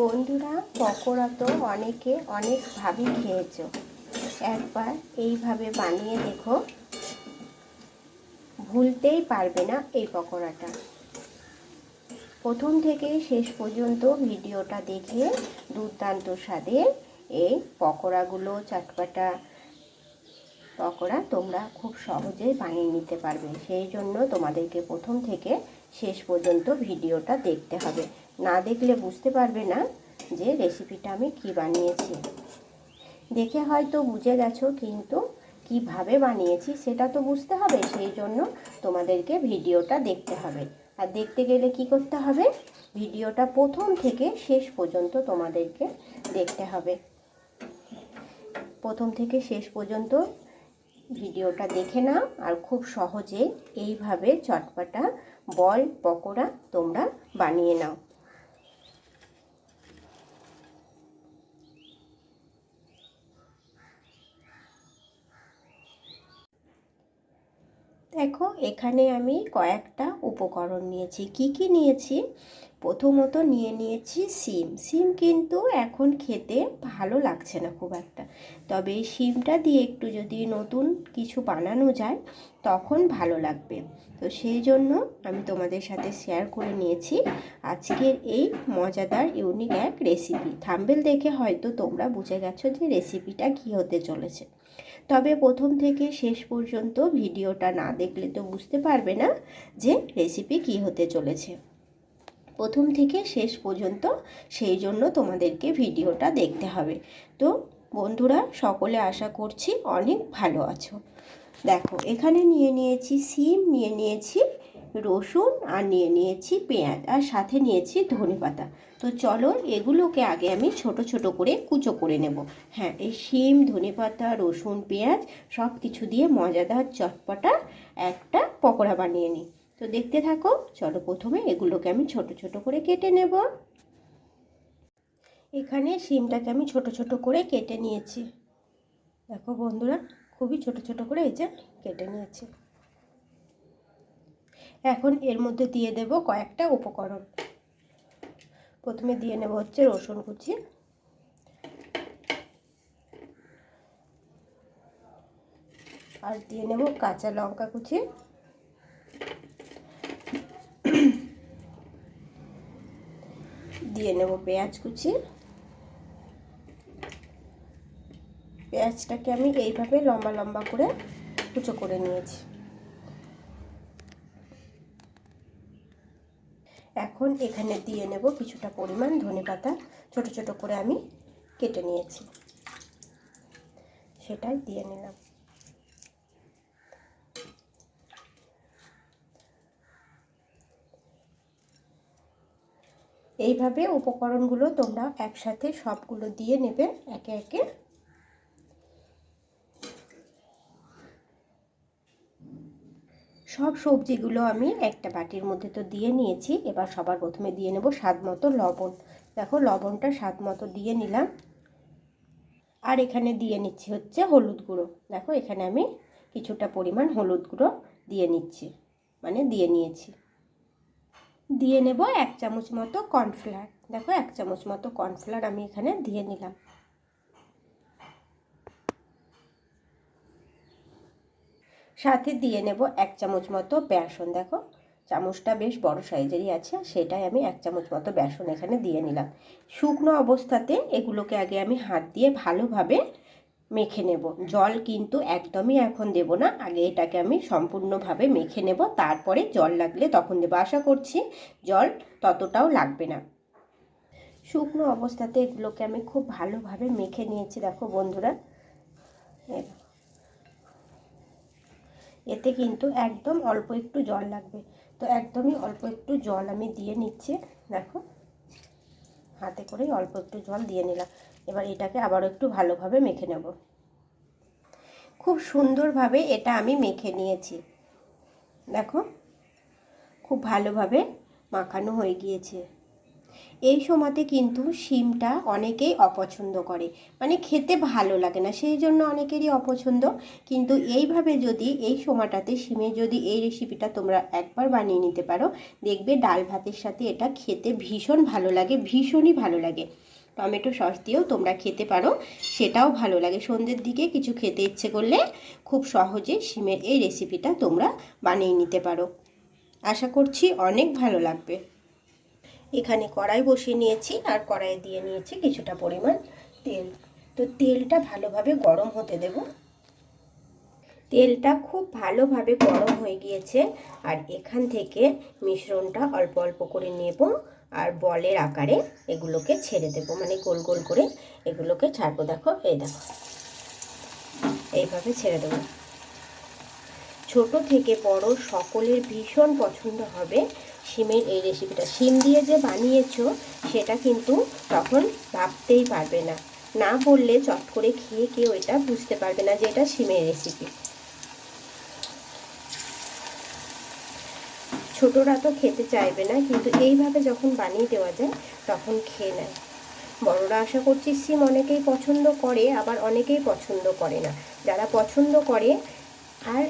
বন্ধুরা, পকোড়া তো অনেকে অনেকভাবে খেয়েছো। একবার এইভাবে বানিয়ে দেখো। ভুলতেই পারবে না এই পকোড়াটা। প্রথম থেকে শেষ পর্যন্ত ভিডিওটা দেখে দুর্দান্ত স্বাদের এই পকোড়াগুলো, চটপাটা পকোড়া তোমরা খুব সহজেই বানিয়ে নিতে পারবে। সেই জন্য তোমাদেরকে প্রথম থেকে শেষ পর্যন্ত ভিডিওটা দেখতে হবে। না দেখলে বুঝতে পারবে না যে রেসিপিটা আমি কি বানিয়েছি। দেখে হয়তো বুঝে গেছো কিন্তু কীভাবে বানিয়েছি সেটা তো বুঝতে হবে, সেই জন্য তোমাদেরকে ভিডিওটা দেখতে হবে। আর দেখতে গেলে কি করতে হবে? ভিডিওটা প্রথম থেকে শেষ পর্যন্ত তোমাদেরকে দেখতে হবে। প্রথম থেকে শেষ পর্যন্ত ভিডিওটা দেখে নাও আর খুব সহজে এইভাবে চটপাটা, বল, পকোড়া তোমরা বানিয়ে নাও। দেখো, এখানে আমি কয়েকটা উপকরণ নিয়েছি। কি কি নিয়েছি? প্রথমত নিয়ে নিয়েছি সিম। সিম কিন্তু এখন খেতে ভালো লাগছে না খুব একটা। তবে সিমটা দিয়ে একটু যদি নতুন কিছু বানানো যায়, তখন ভালো লাগবে। তো সেই জন্য আমি তোমাদের সাথে শেয়ার করে নিয়েছি আজকের এই মজাদার ইউনিক এক রেসিপি থাম্বেল দেখে হয়তো তোমরা বুঝে গেছো যে রেসিপিটা কী হতে চলেছে। তবে প্রথম থেকে শেষ পর্যন্ত ভিডিওটা না দেখলে তো বুঝতে পারবে না যে রেসিপি কি হতে চলেছে। প্রথম থেকে শেষ পর্যন্ত সেই জন্য তোমাদেরকে ভিডিওটা দেখতে হবে। তো বন্ধুরা, সকলে আশা করছি অনেক ভালো আছো। দেখো, এখানে নিয়ে নিয়েছি, সিম নিয়ে নিয়েছি রসুন আর নিয়ে নিয়েছি পেঁয়াজ আর সাথে নিয়েছি ধনে পাতা। তো চলো এগুলোকে আগে আমি ছোট ছোট করে কুচো করে নেব। হ্যাঁ এই শিম, ধনে পাতা, রসুন, পেঁয়াজ সব কিছু দিয়ে মজাদার চটপটা একটা পকোড়া বানিয়ে নিই। তো দেখতে থাকো, চলো প্রথমে এগুলোকে আমি ছোট ছোট করে কেটে নেব। এখানে শিমটাকে আমি ছোট ছোট করে কেটে নিয়েছি। দেখো বন্ধুরা, খুবই ছোট ছোট করে এই যে কেটে নিয়েছি। এখন এর মধ্যে দিয়ে দেব কয়েকটা উপকরণ। প্রথমে দিয়ে নেব হচ্ছে রসুন কুচি। আর দিয়ে নেব কাঁচা লঙ্কা কুচি। দিয়ে নেব পেঁয়াজ কুচি। পেঁয়াজটাকে আমি এইভাবে লম্বা লম্বা করে কুচো করে নিয়েছি। এখন এখানে দিয়ে নেব কিছুটা পরিমাণ ধনে পাতা। ছোটো ছোটো করে আমি কেটে নিয়েছি। সেটাই দিয়ে নিলাম। এইভাবে উপকরণগুলো তোমরা একসাথে সবগুলো দিয়ে নেবে একে একে। সব সবজিগুলো আমি একটা বাটির মধ্যে তো দিয়ে নিয়েছি। এবার সবার প্রথমে দিয়ে নেব স্বাদ মতো লবণ। দেখো, লবণটা স্বাদ মতো দিয়ে নিলাম। আর এখানে দিয়ে নিচ্ছি হচ্ছে হলুদ গুঁড়ো। দেখো, এখানে আমি কিছুটা পরিমাণ হলুদ গুঁড়ো দিয়ে নিচ্ছি মানে দিয়ে নিয়েছি। দিয়ে নেব এক চামচ মতো কর্নফ্লাওয়ার। দেখো, এক চামচ মতো কর্নফ্লাওয়ার আমি এখানে দিয়ে নিলাম। সাথে দিয়ে নেব এক চামচ মতো বেসন, দেখো। চামচটা বেশ বড় সাইজেরই আছে, সেটাই আমি এক চামচ মতো বেসন এখানে দিয়ে নিলাম। শুকনো অবস্থাতে এগুলোকে আগে আমি হাত দিয়ে ভালোভাবে মেখে নেব। জল কিন্তু একদমই এখন দেব না, আগে এটাকে আমি সম্পূর্ণভাবে মেখে নেব, তারপরে জল লাগলে তখন দেবো। আশা করছি জল ততটাও লাগবে না। শুকনো অবস্থাতে এগুলোকে আমি খুব ভালোভাবে মেখে নিয়েছি, দেখো বন্ধুরা। এতে কিন্তু একদম অল্প একটু জল লাগবে। তো একদমই অল্প একটু জল আমি দিয়ে নিচ্ছি, দেখো। হাতে করেই অল্প একটু জল দিয়ে নিলাম। এবার এটাকে আবারও একটু ভালোভাবে মেখে নেব। খুব সুন্দরভাবে এটা আমি মেখে নিয়েছি। দেখো, খুব ভালোভাবে মাখানো হয়ে গিয়েছে। এই সময়তে কিন্তু শিমটা অনেকেই অপছন্দ করে। মানে খেতে ভালো লাগে না, সেই জন্য অনেকেরই অপছন্দ। কিন্তু এইভাবে যদি এই সময়টাতে শিমে যদি এই রেসিপিটা তোমরা একবার বানিয়ে নিতে পারো, দেখবে ডাল ভাতের সাথে এটা খেতে ভীষণ ভালো লাগে, ভীষণই ভালো লাগে। টমেটো সস দিয়েও তোমরা খেতে পারো, সেটাও ভালো লাগে। সন্ধ্যের দিকে কিছু খেতে ইচ্ছে করলে খুব সহজে শিমের এই রেসিপিটা তোমরা বানিয়ে নিতে পারো। আশা করছি অনেক ভালো লাগবে। এখানে কড়াই বসিয়ে নিয়েছি আর কড়াই দিয়ে নিয়েছি কিছুটা পরিমাণ তেল। তো তেলটা ভালোভাবে গরম হতে দেব। তেলটা খুব ভালোভাবে গরম হয়ে গিয়েছে আর এখান থেকে মিশ্রণটা অল্প অল্প করে নেব আর বলের আকারে এগুলোকে ছেড়ে দেব। মানে গোল গোল করে এগুলোকে ছাড়বো। দেখো, এই দেখো, এইভাবে ছেড়ে দেবো। ছোট থেকে বড় সকলের ভীষণ পছন্দ হবে শিমের এই রেসিপিটা শিম দিয়ে যে বানিয়েছো, সেটা কিন্তু তখন ভাবতেই পারবে না। না বললে চট করে খেয়ে কেউ এটা বুঝতে পারবে না যে এটা শিমের রেসিপি ছোটরা তো খেতে চাইবে না, কিন্তু এইভাবে যখন বানিয়ে দেওয়া যায়, তখন খেয়ে নেয়। বড়রা আশা করছি সিম অনেকেই পছন্দ করে, আবার অনেকেই পছন্দ করে না। যারা পছন্দ করে, আর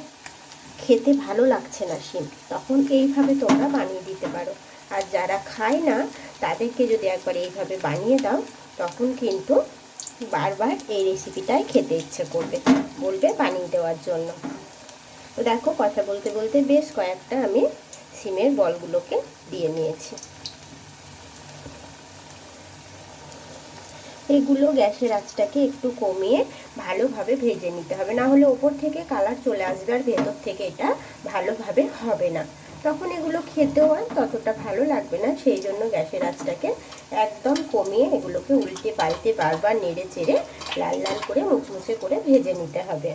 খেতে ভালো লাগছে না, শিম। তখন এইভাবে তোমরা বানিয়ে দিতে পারো। আর যারা খায় না, তাদেরকে যদি একবার এইভাবে বানিয়ে দাও, তখন কিন্তু বারবার এই রেসিপিটাই খেতে ইচ্ছে করবে, বলবে বানিয়ে দেওয়ার জন্য। দেখো, কথা বলতে বলতে বেশ কয়েকটা আমি সিমের বলগুলোকে দিয়ে নিয়েছি। এগুলো গ্যাসের আঁচটাকে একটু কমিয়ে ভালোভাবে ভেজে নিতে হবে। না হলে ওপর থেকে কালার চলে আসবে আর ভেতর থেকে এটা ভালোভাবে হবে না। তখন এগুলো খেতেও আর ততটা ভালো লাগবে না, সেই জন্য গ্যাসের আঁচটাকে একদম কমিয়ে এগুলোকে উল্টে পাল্টে বারবার নেড়ে চেড়ে লাল লাল করে মুচমুচে করে ভেজে নিতে হবে।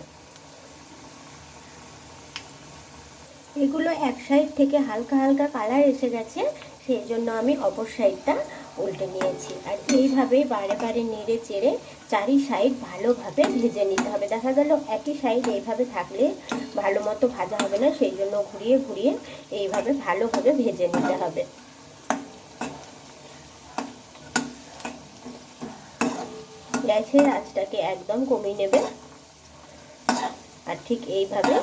এগুলো এক সাইড থেকে হালকা হালকা কালার এসে গেছে। সেই জন্য আমি অপর সাইডটা উল্টে নিয়েছি। আর এইভাবে বারে বারে নেড়ে চেড়ে চারি সাইড ভালোভাবে ভেজে নিতে হবে। দেখা গেল একই সাইড এইভাবে থাকলে ভালো মতো ভাজা হবে না, সেই জন্য ঘুরিয়ে ঘুরিয়ে এইভাবে ভালোভাবে ভেজে নিতে হবে। গ্যাসের আঁচটাকে একদম কমিয়ে নেবে আর ঠিক এইভাবে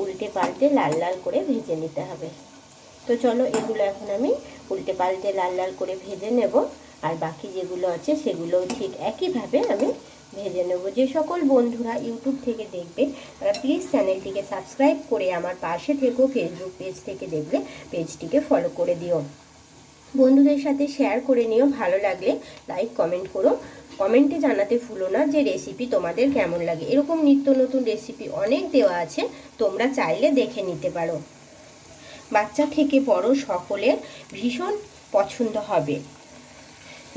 উল্টে পাল্টে লাল লাল করে ভেজে নিতে হবে। তো চলো এগুলো এখন আমি উল্টে পাল্টে লাল লাল করে ভেজে নেব। আর বাকি যেগুলো আছে সেগুলোও ঠিক একইভাবে আমি ভেজে নেব। যে সকল বন্ধুরা ইউটিউব থেকে দেখবে, তারা প্লিজ চ্যানেলটিকে সাবস্ক্রাইব করে আমার পাশে থেকেও ফেসবুক পেজ থেকে দেখলে পেজটিকে ফলো করে দিও। বন্ধুদের সাথে শেয়ার করে নিও, ভালো লাগলে লাইক কমেন্ট করো। কমেন্টে জানাতে ভুলো না যে রেসিপি তোমাদের কেমন লাগে। এরকম নিত্য নতুন রেসিপি অনেক দেওয়া আছে, তোমরা চাইলে দেখে নিতে পারো। বাচ্চা থেকে বড় সকলের ভীষণ পছন্দ হবে।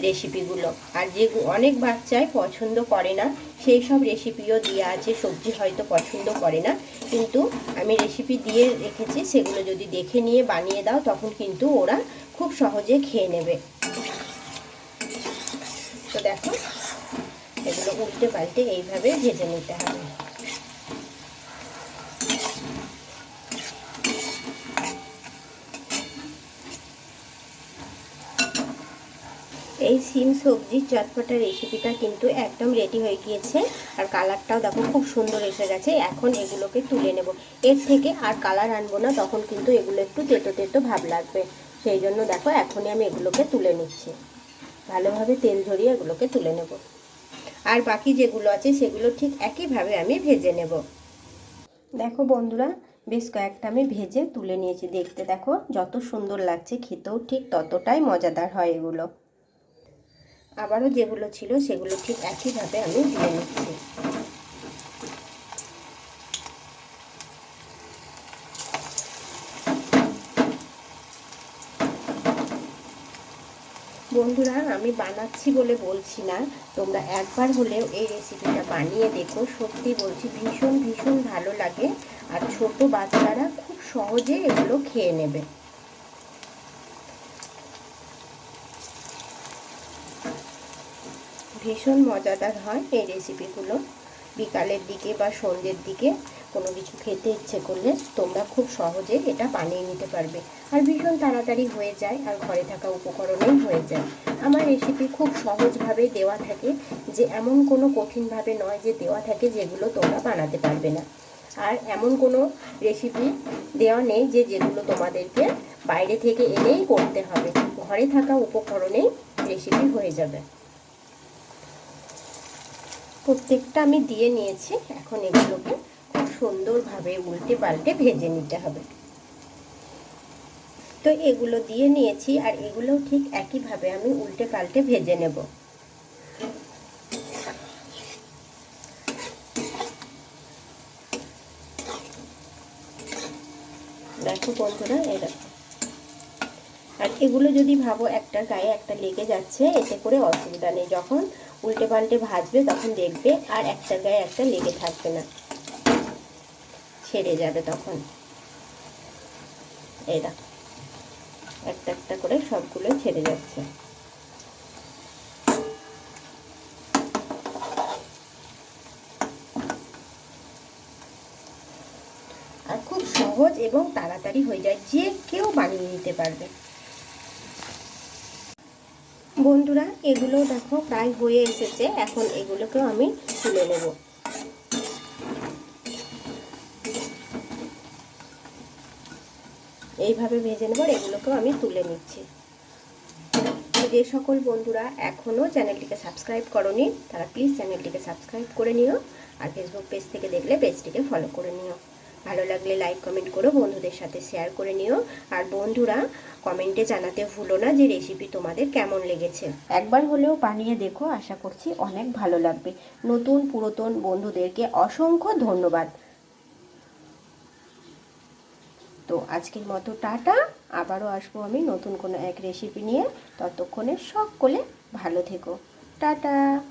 রেসিপিগুলো। আর যে অনেক বাচ্চাই পছন্দ করে না, সেই সব রেসিপিও দেওয়া আছে, সবজি হয়তো পছন্দ করে না। কিন্তু আমি রেসিপি দিয়ে রেখেছি, সেগুলো যদি দেখে নিয়ে বানিয়ে দাও, তখন কিন্তু ওরা খুব সহজে খেয়ে নেবে। তো দেখো, এগুলো উল্টে পাল্টে এইভাবে ভেজে নিতে হবে। এই সিম সবজির চটপটা রেসিপিটা কিন্তু একদম রেডি হয়ে গিয়েছে। আর কালারটাও দেখো খুব সুন্দর এসে গেছে। এখন এগুলোকে তুলে নেব। এর থেকে আর কালার আনব না, তখন কিন্তু এগুলো একটু তেতো তেতো ভাব লাগবে। সেই জন্য দেখো, এখনই আমি এগুলোকে তুলে নিচ্ছি। ভালোভাবে তেল ঝরিয়ে এগুলোকে তুলে নেব। আর বাকি যেগুলো আছে, সেগুলো ঠিক একইভাবে আমি ভেজে নেব। দেখো বন্ধুরা, বেশ কয়েকটা আমি ভেজে তুলে নিয়েছি। দেখতে দেখো, যত সুন্দর লাগছে, খেতেও ঠিক ততটাই মজাদার হয় এগুলো। আবারও যেগুলো ছিল সেগুলো ঠিক একইভাবে আমি দিয়ে নিচ্ছি। বন্ধুরা, আমি বানাচ্ছি বলে বলছি না। তোমরা একবার হলেও এই রেসিপিটা বানিয়ে দেখো। সত্যি বলছি, ভীষণ ভীষণ ভালো লাগে। আর ছোট বাচ্চারা খুব সহজে এগুলো খেয়ে নেবে। ভীষণ মজাদার হয় এই রেসিপিগুলো বিকালের দিকে বা সন্ধ্যের দিকে কোনো কিছু খেতে ইচ্ছে করলে তোমরা খুব সহজে এটা বানিয়ে নিতে পারবে। আর ভীষণ তাড়াতাড়ি হয়ে যায় আর ঘরে থাকা উপকরণেই হয়ে যায়। আমার রেসিপি খুব সহজভাবে দেওয়া থাকে যে এমন কোনো কঠিনভাবে নয় যে দেওয়া থাকে যেগুলো তোমরা বানাতে পারবে না। আর এমন কোনো রেসিপি দেওয়া নেই যে যেগুলো তোমাদেরকে বাইরে থেকে এনেই করতে হবে। ঘরে থাকা উপকরণেই রেসিপি হয়ে যাবে। প্রত্যেকটা আমি দিয়ে নিয়েছি। এখন এগুলোকে খুব সুন্দরভাবে উল্টে পাল্টে ভেজে নিতে হবে। তো এগুলো দিয়ে নিয়েছি আর এগুলো ঠিক একইভাবে আমি উল্টে পাল্টে ভেজে নেব। দেখো বন্ধুরা দেখো আর এগুলো যদি ভাবো একটা গায়ে একটা লেগে যাচ্ছে, এতে করে অসুবিধা নেই। যখন উল্টে পাল্টে ভাজবে, তখন দেখবে আর একটা গায়ে একটা লেগে থাকবে না। ছেড়ে যাবে তখন। এই একটা একটা করে সবগুলো ছেড়ে যাচ্ছে। আর খুব সহজ এবং তাড়াতাড়ি হয়ে যায়। যে কেউ বানিয়ে নিতে পারবে বন্ধুরা এগুলো দেখো প্রায় হয়ে এসেছে। এখন এগুলোকেও আমি তুলে নেব। এইভাবে ভেজে নেব এগুলোকেও আমি তুলে নিচ্ছি। যে সকল বন্ধুরা এখনও চ্যানেলটিকে সাবস্ক্রাইব করনি, তারা প্লিজ চ্যানেলটিকে সাবস্ক্রাইব করে নিও আর ফেসবুক পেজ থেকে দেখলে পেজটিকে ফলো করে নিও। ভালো লাগলে লাইক কমেন্ট করো, বন্ধুদের সাথে শেয়ার করে নিও। আর বন্ধুরা কমেন্টে জানাতে ভুলো না যে রেসিপি তোমাদের কেমন লেগেছে। একবার হলেও বানিয়ে দেখো, আশা করছি অনেক ভালো লাগবে। নতুন, পুরাতন বন্ধুদেরকে অসংখ্য ধন্যবাদ। তো আজকের মতো টাটা। আবারও আসব আমি নতুন কোনো এক রেসিপি নিয়ে। ততক্ষণে সকলে ভালো থেকো। টাটা!